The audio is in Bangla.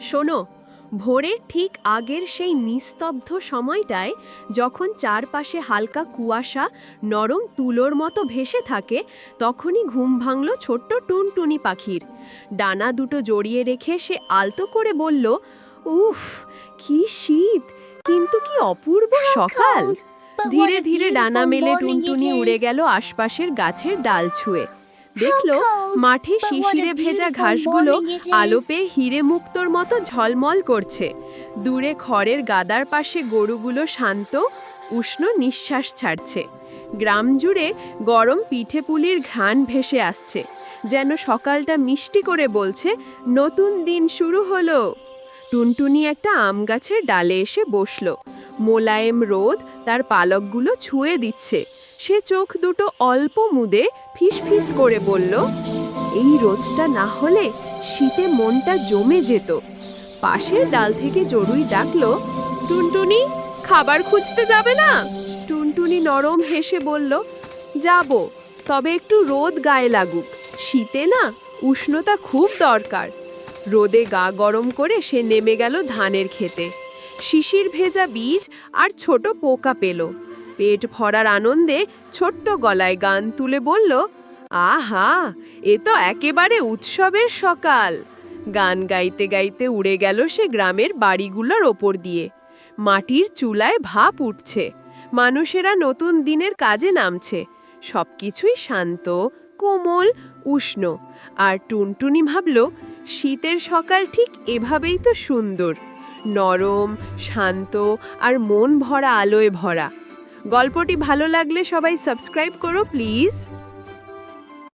শোনো ভোরের ঠিক আগের সেই নিস্তব্ধ সময়টায় যখন চারপাশে হালকা কুয়াশা নরম তুলোর মতো ভেসে থাকে তখনই ঘুম ভাঙল ছোট্ট টুনটুনি পাখির। ডানা দুটো জড়িয়ে রেখে সে আলতো করে বলল উফ কি শীত কিন্তু কি অপূর্ব সকাল! ধীরে ধীরে ডানা মেলে টুনটুনি উড়ে গেল আশপাশের গাছের ডাল ছুঁয়ে। দেখল মাঠে শিশিরে ভেজা ঘাসগুলো আলো পেয়ে হিরে মুক্তোর মতো ঝলমল করছে। দূরে খড়ের গাদার পাশে গরুগুলো শান্ত উষ্ণ নিঃশ্বাস ছাড়ছে। গ্রাম জুড়ে গরম পিঠে পুলির ঘ্রাণ ভেসে আসছে। যেন সকালটা মিষ্টি করে বলছে নতুন দিন শুরু হলো। টুনটুনি একটা আম গাছের ডালে এসে বসল। মোলায়েম রোদ তার পালকগুলো ছুঁয়ে দিচ্ছে। সে চোখ দুটো অল্প মুদে ফিস করে বলল, এই রোদটা না হলে শীতে মনটা জমে যেত। পাশের ডাল থেকে জরুই ডাকলো, টুনটুনি, খাবার খুঁজতে যাবে না? টুনটুনি নরম হেসে বলল, যাব, তবে একটু রোদ গায়ে লাগুক। শীতে না উষ্ণতা খুব দরকার। রোদে গা গরম করে সে নেমে গেল ধানের খেতে শিশির ভেজা বীজ আর ছোট পোকা পেল। পেট ভরার আনন্দে ছোট্ট গলায় গান তুলে বলল, আহা, এ তো একেবারে উৎসবের সকাল। গান গাইতে গাইতে উড়ে গেল সে গ্রামের বাড়িগুলোর ওপর দিয়ে। মাটির চুলায় ভাপ উঠছে। মানুষেরা নতুন দিনের কাজে নামছে। সব কিছুই শান্ত, কোমল, উষ্ণ। আর টুনটুনি ভাবল, শীতের সকাল ঠিক এভাবেই তো সুন্দর। নরম, শান্ত আর মন ভরা আলোয় ভরা। গল্পটি ভালো লাগলে সবাই সাবস্ক্রাইব করো প্লিজ।